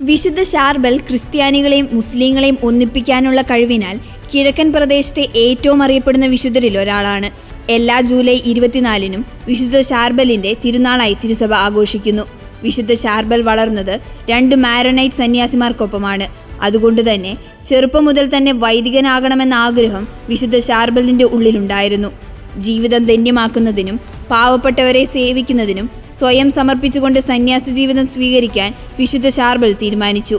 വിശുദ്ധ ഷാർബൽ ക്രിസ്ത്യാനികളെയും മുസ്ലിങ്ങളെയും ഒന്നിപ്പിക്കാനുള്ള കഴിവിനാൽ കിഴക്കൻ പ്രദേശത്തെ ഏറ്റവും അറിയപ്പെടുന്ന വിശുദ്ധരിൽ ഒരാളാണ്. എല്ലാ ജൂലൈ ഇരുപത്തിനാലിനും വിശുദ്ധ ഷാർബലിന്റെ തിരുനാളായി തിരുസഭ ആഘോഷിക്കുന്നു. വിശുദ്ധ ഷാർബൽ വളർന്നത് രണ്ട് മാരനൈറ്റ് സന്യാസിമാർക്കൊപ്പമാണ്. അതുകൊണ്ട് തന്നെ ചെറുപ്പം മുതൽ തന്നെ വൈദികനാകണമെന്ന ആഗ്രഹം വിശുദ്ധ ഷാർബലിന്റെ ഉള്ളിലുണ്ടായിരുന്നു. ജീവിതം ധന്യമാക്കുന്നതിനും പാവപ്പെട്ടവരെ സേവിക്കുന്നതിനും സ്വയം സമർപ്പിച്ചുകൊണ്ട് സന്യാസ ജീവിതം സ്വീകരിക്കാൻ വിശുദ്ധ ഷാർബൽ തീരുമാനിച്ചു.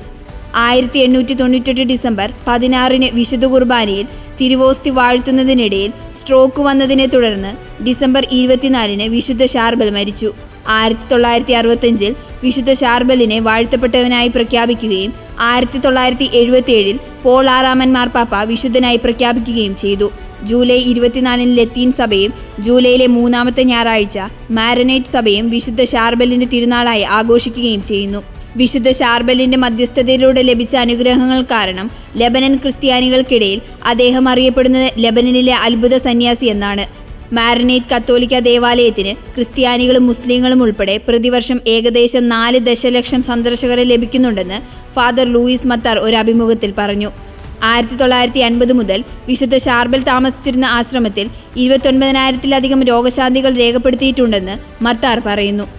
ആയിരത്തി എണ്ണൂറ്റി തൊണ്ണൂറ്റെട്ട് ഡിസംബർ പതിനാറിന് വിശുദ്ധ കുർബാനയിൽ തിരുവോസ്തി വാഴ്ത്തുന്നതിനിടയിൽ സ്ട്രോക്ക് വന്നതിനെ തുടർന്ന് ഡിസംബർ ഇരുപത്തിനാലിന് വിശുദ്ധ ഷാർബൽ മരിച്ചു. ആയിരത്തി തൊള്ളായിരത്തി അറുപത്തഞ്ചിൽ വിശുദ്ധ ഷാർബലിനെ വാഴ്ത്തപ്പെട്ടവനായി പ്രഖ്യാപിക്കുകയും ആയിരത്തി തൊള്ളായിരത്തി എഴുപത്തിയേഴിൽ പോൾ ആറാമൻ മാർപ്പാപ്പ വിശുദ്ധനായി പ്രഖ്യാപിക്കുകയും ചെയ്തു. ജൂലൈ ഇരുപത്തിനാലിന് ലത്തീൻ സഭയും ജൂലൈയിലെ മൂന്നാമത്തെ ഞായറാഴ്ച മാരനേറ്റ് സഭയും വിശുദ്ധ ഷാർബലിന്റെ തിരുനാളായി ആഘോഷിക്കുകയും ചെയ്യുന്നു. വിശുദ്ധ ഷാർബലിന്റെ മധ്യസ്ഥതയിലൂടെ ലഭിച്ച അനുഗ്രഹങ്ങൾ കാരണം ലെബനൻ ക്രിസ്ത്യാനികൾക്കിടയിൽ അദ്ദേഹം അറിയപ്പെടുന്നത് ലെബനനിലെ അത്ഭുത സന്യാസി എന്നാണ്. മാരിനേറ്റ് കത്തോലിക്ക ദേവാലയത്തിന് ക്രിസ്ത്യാനികളും മുസ്ലിങ്ങളും ഉൾപ്പെടെ പ്രതിവർഷം ഏകദേശം നാല് ദശലക്ഷം സന്ദർശകരെ ലഭിക്കുന്നുണ്ടെന്ന് ഫാദർ ലൂയിസ് മത്താർ ഒരു അഭിമുഖത്തിൽ പറഞ്ഞു. ആയിരത്തി തൊള്ളായിരത്തി അൻപത് മുതൽ വിശുദ്ധ ഷാർബൽ താമസിച്ചിരുന്ന ആശ്രമത്തിൽ ഇരുപത്തൊൻപതിനായിരത്തിലധികം രോഗശാന്തികൾ രേഖപ്പെടുത്തിയിട്ടുണ്ടെന്ന് മത്താർ പറയുന്നു.